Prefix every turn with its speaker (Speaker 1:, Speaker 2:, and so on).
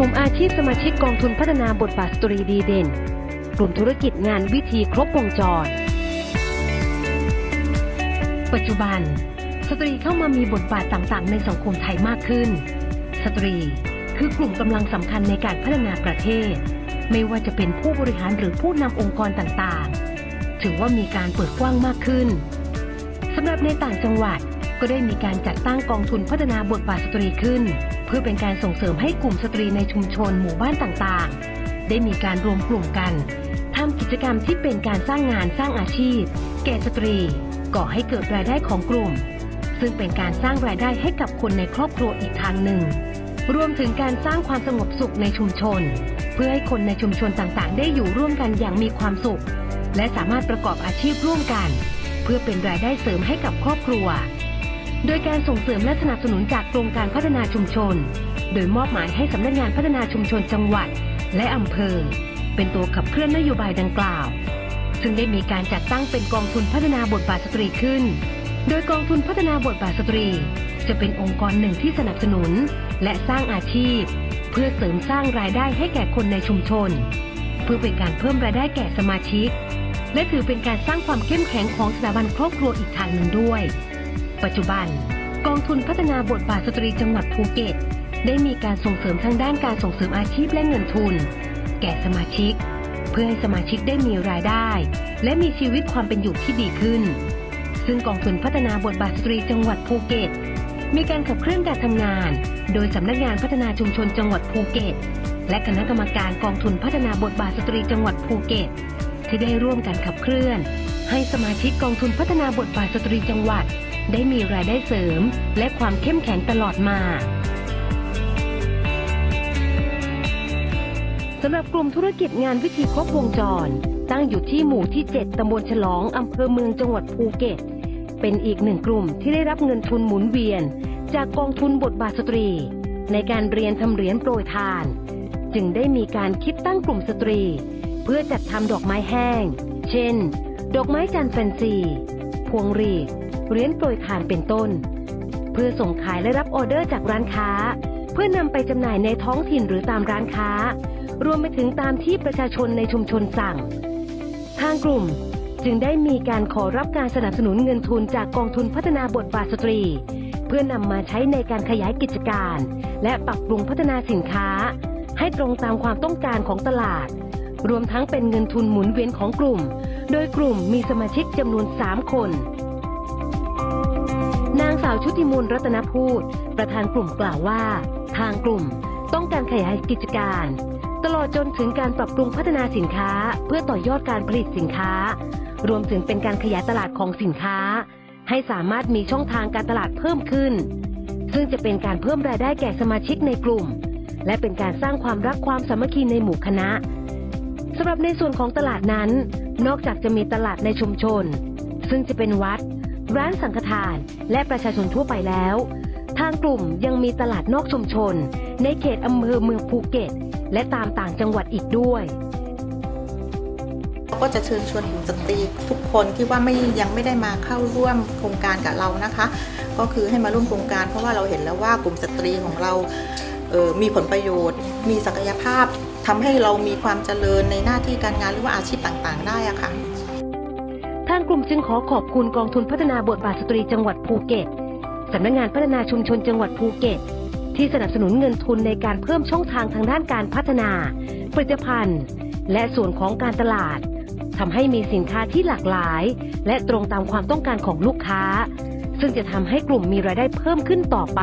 Speaker 1: ลุ่มอาชีพสมาชิกกองทุนพัฒนาบทบาทสตรีดีเด่น กลุ่มธุรกิจงานวิธีครบวงจร ปัจจุบัน สตรีเข้ามามีบทบาทต่างๆ ในสังคมไทยมากขึ้น สตรีคือกลุ่มกำลังสำคัญในการพัฒนาประเทศ ไม่ว่าจะเป็นผู้บริหารหรือผู้นำองค์กรต่างๆ ถือว่ามีการเปิดกว้างมากขึ้นสำหรับในต่างจังหวัด ก็ได้มีการจัดตั้งกองทุนพัฒนาบทบาทสตรีขึ้น เพื่อเป็นการส่งเสริมให้กลุ่มสตรีในชุมชนหมู่บ้านต่างๆ ได้มีการรวมกลุ่มกันทำกิจกรรมที่เป็นการสร้างงานสร้างอาชีพ แก่สตรีก่อให้เกิดรายได้ของกลุ่ม ซึ่งเป็นการสร้างรายได้ให้กับคนในครอบครัวอีกทางหนึ่ง รวมถึงการสร้างความสงบสุขในชุมชน เพื่อให้คนในชุมชนต่างๆ ได้อยู่ร่วมกันอย่างมีความสุข และสามารถประกอบอาชีพร่วมกัน เพื่อเป็นรายได้เสริมให้กับครอบครัว โดยการส่งเสริมและสนับสนุนจากกรมการพัฒนาชุมชน โดยมอบหมายให้สำนักงานพัฒนาชุมชนจังหวัด และอำเภอ เป็นตัวขับเคลื่อนนโยบายดังกล่าว ซึ่งได้มีการจัดตั้งเป็นกองทุนพัฒนาบทบาทสตรีขึ้น โดยกองทุนพัฒนาบทบาทสตรี จะเป็นองค์กรหนึ่งที่สนับสนุน และสร้างอาชีพ เพื่อเสริมสร้างรายได้ให้แก่คนในชุมชน เพื่อเป็นการเพิ่มรายได้แก่สมาชิก และถือเป็นการสร้างความเข้มแข็งของสถาบันครอบครัวอีกทางหนึ่งด้วย ปัจจุบัน กองทุนพัฒนาบทบาทสตรีจังหวัดภูเก็ต ได้มีการส่งเสริมทางด้านการส่งเสริมอาชีพและเงินทุน แก่สมาชิก เพื่อให้สมาชิกได้มีรายได้ และมีชีวิตความเป็นอยู่ที่ดีขึ้น ซึ่งกองทุนพัฒนาบทบาทสตรีจังหวัดภูเก็ต มีการขับเคลื่อนการทำงาน โดยสำนักงานพัฒนาชุมชนจังหวัดภูเก็ต และคณะกรรมการกองทุนพัฒนาบทบาทสตรีจังหวัดภูเก็ต ที่ได้ร่วมกันขับเคลื่อน ให้สมาชิกกองทุนพัฒนาบทบาทสตรีจังหวัด ได้มีรายได้เสริม และความเข้มแข็งตลอดมาสำหรับกลุ่มธุรกิจงานวิธีครบวงจร ตั้งอยู่ที่หมู่ที่ 7 ตำบลฉลองอำเภอเมืองจังหวัดภูเก็ต เป็นอีกหนึ่งกลุ่มที่ได้รับเงินทุนหมุนเวียน จากกองทุนบทบาทสตรี ในการเรียนทำเหรียญโปรยทาน จึงได้มีการคิดตั้งกลุ่มสตรี เพื่อจัดทำดอกไม้แห้ง เช่น ดอกไม้จันทร์แฟนซี พวงหรีด เหรียญโปรยทานเป็นต้น เพื่อส่งขายและรับออเดอร์จากร้านค้า เพื่อนำไปจำหน่ายในท้องถิ่นหรือตามร้านค้า รวมไปถึงตามที่ประชาชนในชุมชนสั่ง ทางกลุ่มจึงได้มีการขอรับการสนับสนุนเงินทุนจากกองทุนพัฒนาบทบาทสตรี เพื่อนำมาใช้ในการขยายกิจการ และปรับปรุงพัฒนาสินค้า ให้ตรงตามความต้องการของตลาด รวมทั้งเป็นเงินทุนหมุนเวียนของกลุ่ม โดยกลุ่มมีสมาชิกจำนวน 3 คน นางสาวชุติมูลรัตนพูด ประธานกลุ่มกล่าวว่า ทางกลุ่มต้องการขยายกิจการ ตลอดจนถึงการปรับปรุงพัฒนาสินค้า เพื่อต่อยอดการผลิตสินค้า รวมถึงเป็นการขยายตลาดของสินค้า ให้สามารถมีช่องทางการตลาดเพิ่มขึ้น ซึ่งจะเป็นการเพิ่มรายได้แก่สมาชิกในกลุ่ม และเป็นการสร้างความรักความสามัคคีในหมู่คณะสำหรับในส่วนของตลาดนั้น นอกจากจะมีตลาดในชุมชน ซึ่งจะเป็นวัด ร้านสังฆทาน และประชาชนทั่วไปแล้ว ทางกลุ่มยังมีตลาดนอกชุมชน ในเขตอำเภอเมืองภูเก็ต และตามต่างจังหวัดอีกด้วย
Speaker 2: ก็จะเชิญชวนกลุ่มสตรีทุกคนที่ว่าไม่ยังไม่ได้มาเข้าร่วมโครงการกับเรานะคะ ก็คือให้มาร่วมโครงการ เพราะว่าเราเห็นแล้วว่ากลุ่มสตรีของเราเอ่อมีผลประโยชน์ มีศักยภาพทำให้เรามีความเจริญในหน้าที่การงานหรือว่าอาชีพต่างๆ ได้อะค่ะ
Speaker 1: ทางกลุ่มจึงขอขอบคุณกองทุนพัฒนาบทบาทสตรีจังหวัดภูเก็ตสำนักงานพัฒนาชุมชนจังหวัดภูเก็ต ที่สนับสนุนเงินทุนในการเพิ่มช่องทางทางด้านการพัฒนา ผลิตภัณฑ์ และส่วนของการตลาดทำให้มีสินค้าที่หลากหลาย และตรงตามความต้องการของลูกค้า ซึ่งจะทำให้กลุ่มมีรายได้เพิ่มขึ้นต่อไป